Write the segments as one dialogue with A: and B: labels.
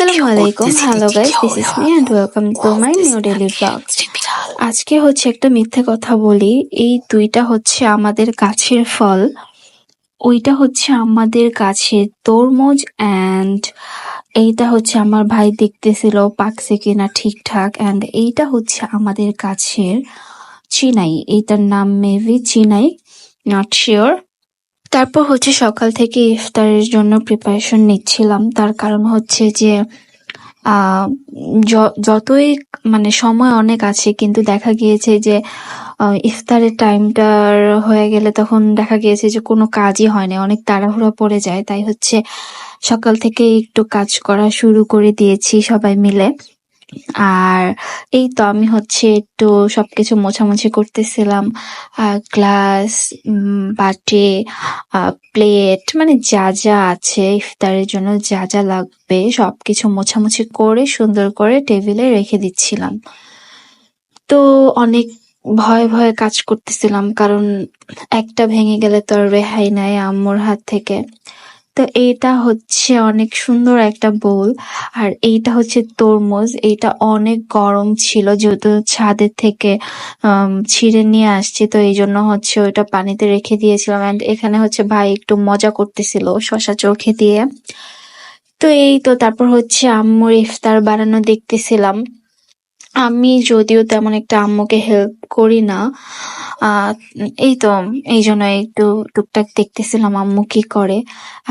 A: আসসালামু আলাইকুম hello guys this is me and welcome to my new daily blog আজকে হচ্ছে একটা মিথ্যে কথা বলি এই দুইটা হচ্ছে আমাদের গাছের ফল ওইটা হচ্ছে আমাদের গাছের তরমুজ অ্যান্ড এইটা হচ্ছে আমার ভাই দেখতেছিল পাকছে কিনা ঠিকঠাক অ্যান্ড এইটা হচ্ছে আমাদের গাছের চিনাই এইটার নাম মেবি চিনাই নট শিওর তারপর হচ্ছে সকাল থেকে ইফতারের জন্য প্রিপারেশন নিচ্ছিলাম। তার কারণ হচ্ছে যে যতই মানে সময় অনেক আছে, কিন্তু দেখা গিয়েছে যে ইফতারের টাইমটার হয়ে গেলে তখন দেখা গিয়েছে যে কোনো কাজই হয় না, অনেক তাড়াহুড়া পড়ে যায়। তাই হচ্ছে সকাল থেকে একটু কাজ করা শুরু করে দিয়েছি সবাই মিলে। আর এই তো আমি হচ্ছে একটু সবকিছু মোছামুছি করতেছিলাম গ্লাস বাটি প্লেট মানে যা যা আছে, ইফতারের জন্য যা যা লাগবে সবকিছু মোছামুছি করে সুন্দর করে টেবিলে রেখে দিচ্ছিলাম। তো অনেক ভয়ে ভয়ে কাজ করতেছিলাম, কারণ একটা ভেঙে গেলে তো আর রেহাই নাই আম্মুর হাত থেকে। তো এইটা হচ্ছে অনেক সুন্দর একটা বোল। আর এইটা হচ্ছে তরমুজ। এইটা অনেক গরম ছিল, যেহেতু ছাদের থেকে ছিঁড়ে নিয়ে আসছি, তো এই জন্য হচ্ছে ওইটা পানিতে রেখে দিয়েছিলাম। অ্যান্ড এখানে হচ্ছে ভাই একটু মজা করতেছিল শশা চোখে দিয়ে। তো এই তো তারপর হচ্ছে আম্মুর ইফতার বানানো দেখতেছিলাম। আমি যদিও তেমন একটা আম্মুকে হেল্প করি না এই তো, এই জন্য একটু টুকটাক দেখতেছিলাম আম্মু কি করে।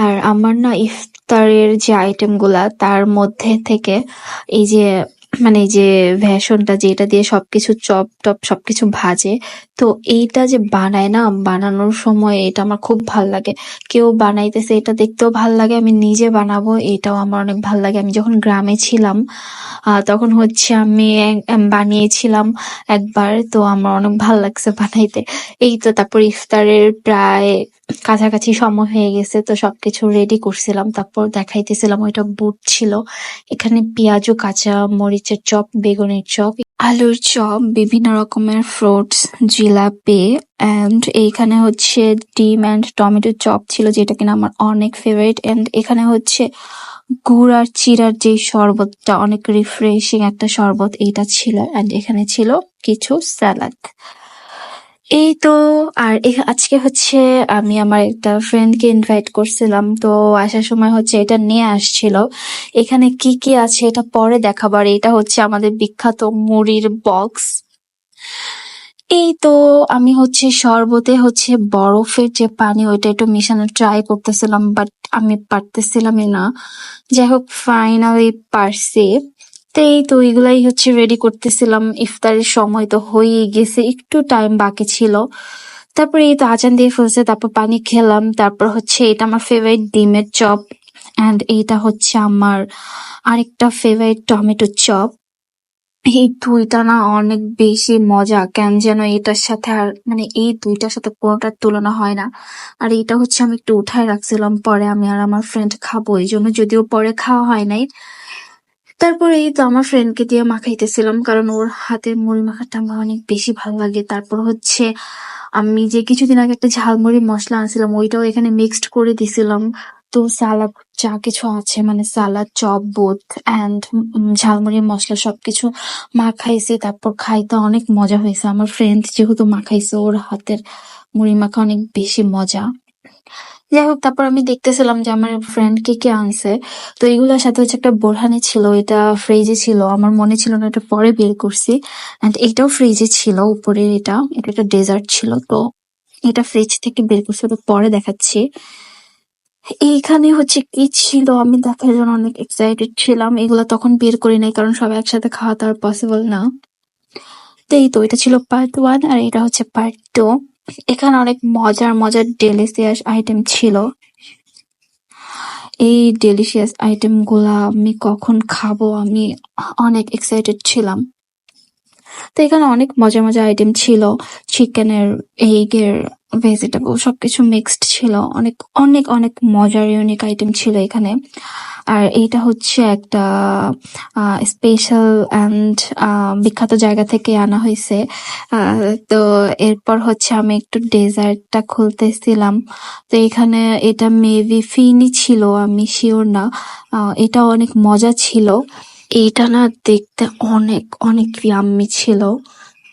A: আর আমার না ইফতারের যে আইটেমগুলা, তার মধ্যে থেকে এই যে মানে যে ভ্যাসনটা যেটা দিয়ে সবকিছু চপ টপ সবকিছু ভাজে, তো এইটা যে বানায় না, বানানোর সময় এটা আমার খুব ভালো লাগে। কেউ বানাইতেছে এটা দেখতেও ভালো লাগে, আমি নিজে বানাবো এটাও আমার অনেক ভালো লাগে। আমি যখন গ্রামে ছিলাম তখন হচ্ছে আমি বানিয়েছিলাম একবার, তো আমার অনেক ভালো লাগছে বানাইতে। এই তো তারপর ইফতারের প্রায় কাছাকাছি সময় হয়ে গেছে, তো সবকিছু রেডি করছিলাম। তারপর দেখাইতেছিলাম, ওইটা বুট ছিল। এখানে পেঁয়াজু, কাঁচা মরিচের চপ, বেগুনের চপ, আলুর চপ, বিভিন্ন রকমের ফ্রুটস জিলাপি এন্ড এইখানে হচ্ছে ডিম অ্যান্ড টমেটো চপ ছিল, যেটা কিনা আমার অনেক ফেভারিট এন্ড এখানে হচ্ছে গুড় আর চিরার যে শরবতটা, অনেক রিফ্রেশিং একটা শরবত, এইটা ছিল। এন্ড এখানে ছিল কিছু স্যালাড এই তো আর আজকে হচ্ছে আমি আমার একটা ফ্রেন্ডকে ইনভাইট করছিলাম, তো আসার সময় হচ্ছে এটা নিয়ে আসছিল। এখানে কি কি আছে এটা পরে দেখাবার এটা হচ্ছে আমাদের বিখ্যাত মুড়ির বক্স এই তো আমি হচ্ছে শরবতে হচ্ছে বরফের যে পানি, ওইটা একটু মেশানো ট্রাই করতেছিলাম বাট আমি পারতেছিলামই না। যাই হোক ফাইনালি পারছি। এই তো এগুলাই হচ্ছে রেডি করতেছিলাম। ইফতারের সময় তো হয়ে গেছে, একটু টাইম বাকি ছিল। তারপরে এই তো আজান দিয়ে ফেলছে, তারপর পানি খেলাম, তারপর হচ্ছে এটা আমার ফেভারিট ডিমের চপ অ্যান্ড এইটা হচ্ছে আমার আরেকটা ফেভারিট টমেটো চপ। এই দুইটা না অনেক বেশি মজা, কেন যেন এটার সাথে আর মানে এই দুইটার সাথে কোনোটার তুলনা হয় না। আর এটা হচ্ছে আমি একটু উঠায় রাখছিলাম, পরে আমি আর আমার ফ্রেন্ড খাব এই জন্য যদিও পরে খাওয়া হয় নাই। তারপরে এই তো আমার ফ্রেন্ডকে দিয়ে মাখাইতেছিলাম, কারণ ওর হাতের মুড়ি মাখাটা আমার অনেক বেশি ভালো লাগে। তারপর হচ্ছে, আমি যে কিছুদিন আগে একটা ঝালমুড়ি মশলা আনছিলাম, ওইটাও এখানে মিক্সড করে দিছিলাম। তো সালাদ যা কিছু আছে মানে সালাদ চপ বুট অ্যান্ড ঝালমুড়ি মশলা সবকিছু মাখাইছি। তারপর খাইতে অনেক মজা হয়েছে। আমার ফ্রেন্ড যেহেতু মাখাইছে, ওর হাতের মুড়ি মাখা অনেক বেশি মজা। যাই হোক, তারপর আমি দেখতেছিলাম যে আমার ফ্রেন্ড কে কে আনছে। তো এগুলোর সাথে হচ্ছে একটা বোরহানি ছিল, এটা ফ্রিজে ছিল। আমার মনে ছিল না, এটা পরে বের করছি। এন্ড এটাও ফ্রিজে ছিল উপরে এটা। এটা একটা ডেজার্ট ছিল, তো এটা ফ্রিজ থেকে বের করছি, ওটা পরে দেখাচ্ছি। এইখানে হচ্ছে কি ছিল, আমি দেখার জন্য অনেক এক্সাইটেড ছিলাম। এগুলো তখন বের করি নাই, কারণ সবাই একসাথে খাওয়া তো আর পসিবল না। তো এই তো, এটা ছিল পার্ট ওয়ান আর এটা হচ্ছে পার্ট টু এখানে অনেক মজার মজার ডেলিসিয়াস আইটেম ছিল। এই ডেলিশিয়াস আইটেমগুলা আমি কখন খাব আমি অনেক এক্সাইটেড ছিলাম। তো এখানে অনেক মজা মজা আইটেম ছিল। চিকেনের এগের ভেজিটেবল সবকিছু মিক্সড ছিল। অনেক অনেক অনেক মজার ইউনিক আইটেম ছিল এখানে। আর এইটা হচ্ছে একটা স্পেশাল অ্যান্ড বিখ্যাত জায়গা থেকে আনা হয়েছে। তো এরপর হচ্ছে আমি একটু ডেজার্টটা খুলতেছিলাম। তো এখানে এটা মেবি ফিনি ছিল, আমি শিওর না। এটা অনেক মজা ছিল। এইটা না দেখতে অনেক অনেক ইয়াম্মি ছিল।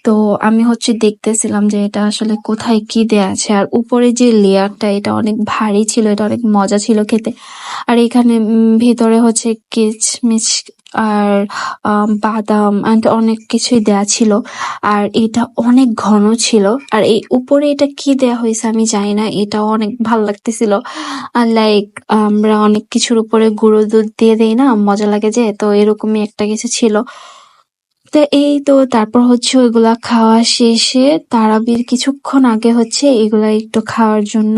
A: তো আমি হচ্ছে দেখতেছিলাম যে এটা আসলে কোথায় কি দেয়া আছে। আর উপরে যে লেয়ারটা, এটা অনেক ভারী ছিল, এটা অনেক মজা ছিল খেতে। আর এখানে ভেতরে হচ্ছে কিচমিচ আর বাদাম অ্যান্ড অনেক কিছুই দেয়া ছিল। আর এটা অনেক ঘন ছিল। আর এই উপরে এটা কি দেয়া হয়েছে আমি জানি না এটা অনেক ভালো লাগতেছিল। আর লাইক আমরা অনেক কিছুর উপরে গুঁড়ো দুধ দিয়ে দেই না, মজা লাগে যে, তো এরকমই একটা কিছু ছিল। তো এই তো তারপর হচ্ছে ওইগুলা খাওয়া শেষে তারাবির কিছুক্ষণ আগে হচ্ছে এগুলা একটু খাওয়ার জন্য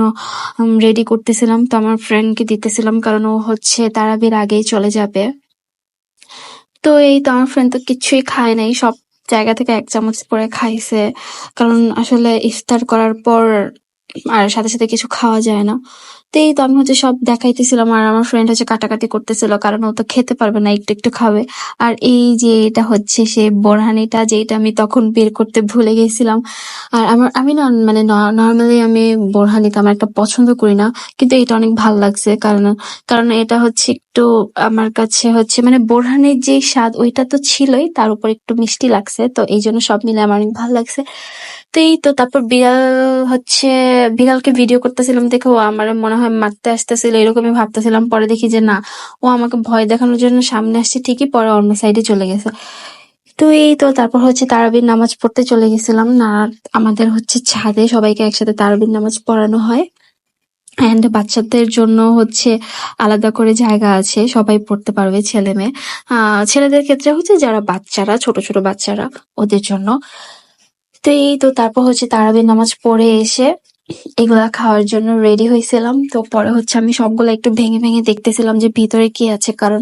A: রেডি করতেছিলাম। তো আমার ফ্রেন্ডকে দিতেছিলাম কারণ ও হচ্ছে তারাবির আগেই চলে যাবে। তো এই তো আমার ফ্রেন্ড তো কিছুই খায় নাই, সব জায়গা থেকে এক চামচ করে খাইছে। কারণ আসলে ইফতার করার পর আর সাথে সাথে কিছু খাওয়া যায় না। তো তো আমি হচ্ছে সব দেখাইতেছিলাম আর আমার ফ্রেন্ড হচ্ছে কাটাকাটি করতেছিল, কারণ ও তো খেতে পারবে না, একটু একটু খাবে। আর এই যে এটা হচ্ছে সে বোরহানিটা যেটা আমি তখন বের করতে ভুলে গেছিলাম। আর আমার, আমি না মানে নর্মালি আমি বোরহানি আমার একটা পছন্দ করি না, কিন্তু এটা অনেক ভালো লাগছে, কারণ কারণ এটা হচ্ছে একটু আমার কাছে হচ্ছে মানে বোরহানের যে স্বাদ ওইটা তো ছিলই, তার উপর একটু মিষ্টি লাগছে, তো এই জন্য সব মিলে আমার অনেক ভালো লাগছে। তো এই তো, তারপর বিড়াল হচ্ছে, বিড়ালকে ভিডিও করতেছিলাম, দেখে ও আমার মনে হয় মারতে আসতেছিল, এরকমই ভাবতেছিলাম, পরে দেখি যে না, ও আমাকে ভয় দেখানোর জন্য সামনে আসছে ঠিকই, পরে অন্য সাইডে চলে গেছে। তো এই তো, তারপর হচ্ছে তারাবির নামাজ পড়তে চলে গেছিলাম, না, আমাদের হচ্ছে ছাদে সবাইকে একসাথে তারাবির নামাজ পড়ানো হয়। অ্যান্ড বাচ্চাদের জন্য হচ্ছে আলাদা করে জায়গা আছে, সবাই পড়তে পারবে ছেলে মেয়ে। ছেলেদের ক্ষেত্রে হচ্ছে যারা বাচ্চারা, ছোট ছোট বাচ্চারা, ওদের জন্য। তো এই তো, তারপর হচ্ছে তারাবি নামাজ পড়ে এসে এগুলা খাওয়ার জন্য রেডি হয়েছিলাম তো পরে হচ্ছে আমি সবগুলো একটু ভেঙে ভেঙে দেখতেছিলাম যে ভিতরে কি আছে, কারণ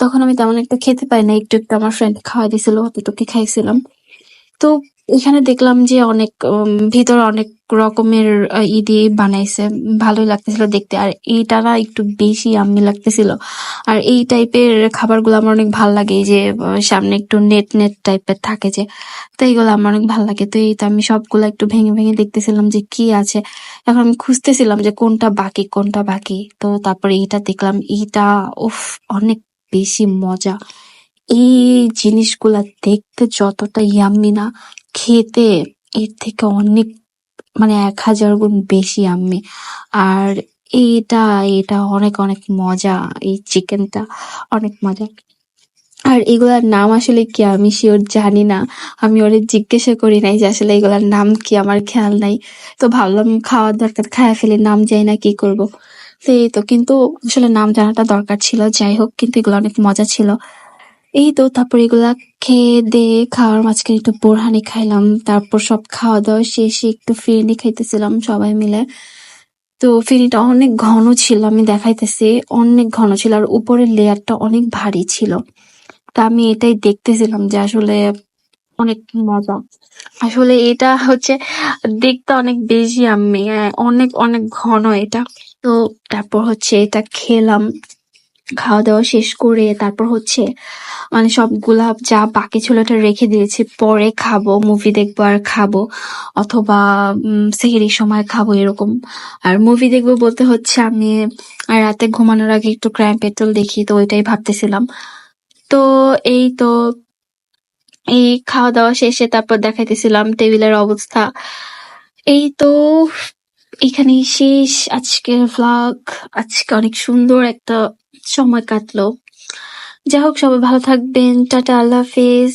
A: তখন আমি তেমন একটা খেতে পাই না। একটু একটু আমার ফ্রেন্ড খাওয়াই দিছিল, অতটুকু খাইছিলাম। তো এখানে দেখলাম যে অনেক ভিতরে অনেক রকমের ই দিয়ে বানাইছে। ভালোই লাগতেছিল দেখতে। আর এইটা না একটু বেশি আম্মি লাগতেছিল। আর এই টাইপের খাবারগুলো আমার অনেক ভালো লাগে। যে সামনে একটু নেট নেট টাইপের থাকে যে, তো এইগুলো আমার অনেক ভালো লাগে। তো এই তো আমি সবগুলো একটু ভেঙে ভেঙে দেখতেছিলাম যে কি আছে। এখন আমি খুঁজতেছিলাম যে কোনটা বাকি কোনটা বাকি। তো তারপরে এইটা দেখলাম, এইটা, উফ, অনেক বেশি মজা। এই জিনিসগুলা দেখতে যতটা ইয়াম্মি না খেতে এর থেকে অনেক মানে এক হাজার গুণ বেশি আমি। আর এটা এটা অনেক অনেক মজা, এই চিকেনটা অনেক মজা। আর এগুলার নাম আসলে কি আমি শিওর জানি না। আমি ওরে জিজ্ঞাসা করি নাই যে আসলে এগুলার নাম কি, আমার খেয়াল নাই। তো ভাবলাম খাওয়ার দরকার, খায়া ফেলে নাম যাই না কি করব। তো এই তো, কিন্তু আসলে নাম জানাটা দরকার ছিল, যাই হোক, কিন্তু এগুলো অনেক মজা ছিল। এই তো তারপর এগুলা খেয়ে দিয়ে খাওয়ার মাঝখানে একটু বোরহানি খাইলাম। তারপর সব খাওয়া দাওয়া শেষে একটু ফিরনি খাইতেছিলাম সবাই মিলে। তো ফিরিটা অনেক ঘন ছিল, আমি দেখাইতেছি। অনেক ঘন ছিল আর উপরের লেয়ারটা অনেক ভারী ছিল। তা আমি এটাই দেখতেছিলাম যে আসলে অনেক মজা। আসলে এটা হচ্ছে দেখতে অনেক বেশি আমি অনেক অনেক ঘন এটা। তো তারপর হচ্ছে এটা খেলাম। খাওয়া দাওয়া শেষ করে তারপর হচ্ছে মানে সব সবগুলা যা বাকি ছিল এটা রেখে দিয়েছি। পরে খাব মুভি দেখব আর খাব। অথবা সেহরির সময় খাব এরকম। আর মুভি দেখব বলতে হচ্ছে আমি রাতে ঘুমানোর আগে একটু ক্রাইম পেট্রোল দেখি, তো ওইটাই ভাবতেছিলাম। তো এই তো, এই খাওয়া দাওয়া শেষে তারপর দেখাইতেছিলাম টেবিলের অবস্থা। এই তো এখানেই শেষ। আজকের ভ্লগ আজকে অনেক সুন্দর একটা সময় কাটলো। যাই হোক, সবাই ভালো থাকবেন। টাটা, আল্লাহ হাফেজ।